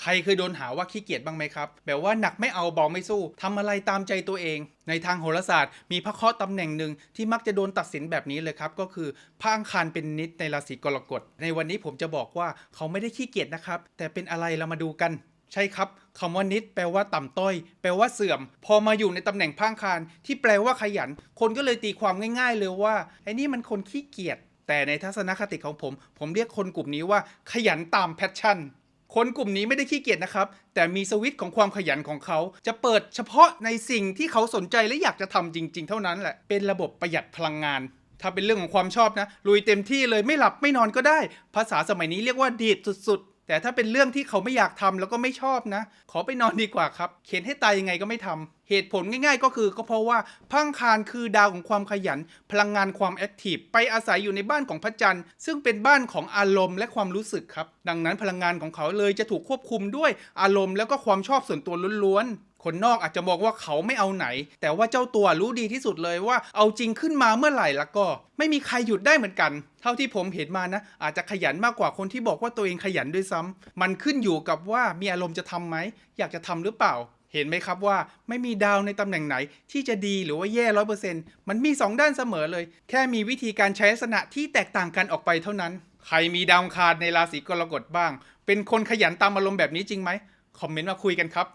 ใครเคยโดนหาว่าขี้เกียจบ้างไหมครับ แบบว่าหนักไม่เอาเบาไม่สู้ทำอะไรตามใจตัวเอง ในทางโหราศาสตร์ มีพระเคราะห์ตำแหน่งหนึ่งที่มักจะโดนตัดสินแบบนี้เลยครับ ก็คือพระอังคารเป็นนิดในราศีกรกฎ ในวันนี้ผมจะบอกว่าเขาไม่ได้ขี้เกียจนะครับ แต่เป็นอะไรเรามาดูกัน ใช่ครับคำว่านิดแปลว่าต่ำต้อย แปลว่าเสื่อม พอมาอยู่ในตำแหน่งพังคาร ที่แปลว่าขยัน คนก็เลยตีความง่าย ๆ เลยว่าไอ้นี่มันคนขี้เกียจแต่ในทัศนคติของผม ผมเรียกคนกลุ่มนี้ว่าขยันตามแพชชั่น คนกลุ่มนี้ไม่ได้ขี้เกียจนะครับ แต่มีสวิตช์ของความขยันของเขา จะเปิดเฉพาะในสิ่งที่เขาสนใจและอยากจะทำจริง ๆ เท่านั้นแหละ เป็นระบบประหยัดพลังงาน ถ้าเป็นเรื่องของความชอบนะลุยเต็มที่เลยไม่หลับไม่นอนก็ได้ ภาษาสมัยนี้เรียกว่าดีดสุดๆ แต่ถ้าเป็นเรื่องที่เขาไม่อยากทำแล้วก็ไม่ชอบนะ ขอไปนอนดีกว่าครับ เขียนให้ตายยังไงก็ไม่ทำเหตุผลง่ายๆ ก็คือก็เพราะว่าพังคารคือดาวของความขยัน พลังงานความแอคทีฟไปอาศัยอยู่ในบ้านของพระจันทร์ ซึ่งเป็นบ้านของอารมณ์และความรู้สึกครับ ดังนั้นพลังงานของเขาเลยจะถูกควบคุมด้วยอารมณ์แล้วก็ความชอบส่วนตัวล้วนๆ คนนอกอาจจะมองว่าเขาไม่เอาไหน แต่ว่าเจ้าตัวรู้ดีที่สุดเลยว่าเอาจริงขึ้นมาเมื่อไหร่แล้วก็ ไม่มีใครหยุดได้เหมือนกัน เท่าที่ผมเห็นมานะ อาจจะขยันมากกว่าคนที่บอกว่าตัวเองขยันด้วยซ้ำมันขึ้นอยู่กับว่ามีอารมณ์จะทำไหม อยากจะทำหรือเปล่า เห็นไหมครับว่าไม่มีดาวในตำแหน่งไหน ที่จะดีหรือว่าแย่ร้อยเปอร์เซ็นต์มันมีสองด้านเสมอเลย แค่มีวิธีการใช้ลักษณะที่แตกต่างกันออกไปเท่านั้น ใครมีดาวคารในราศีกรกฎบ้าง เป็นคนขยันตามอารมณ์แบบนี้จริงไหมคอมเมนต์มาคุยกันครับ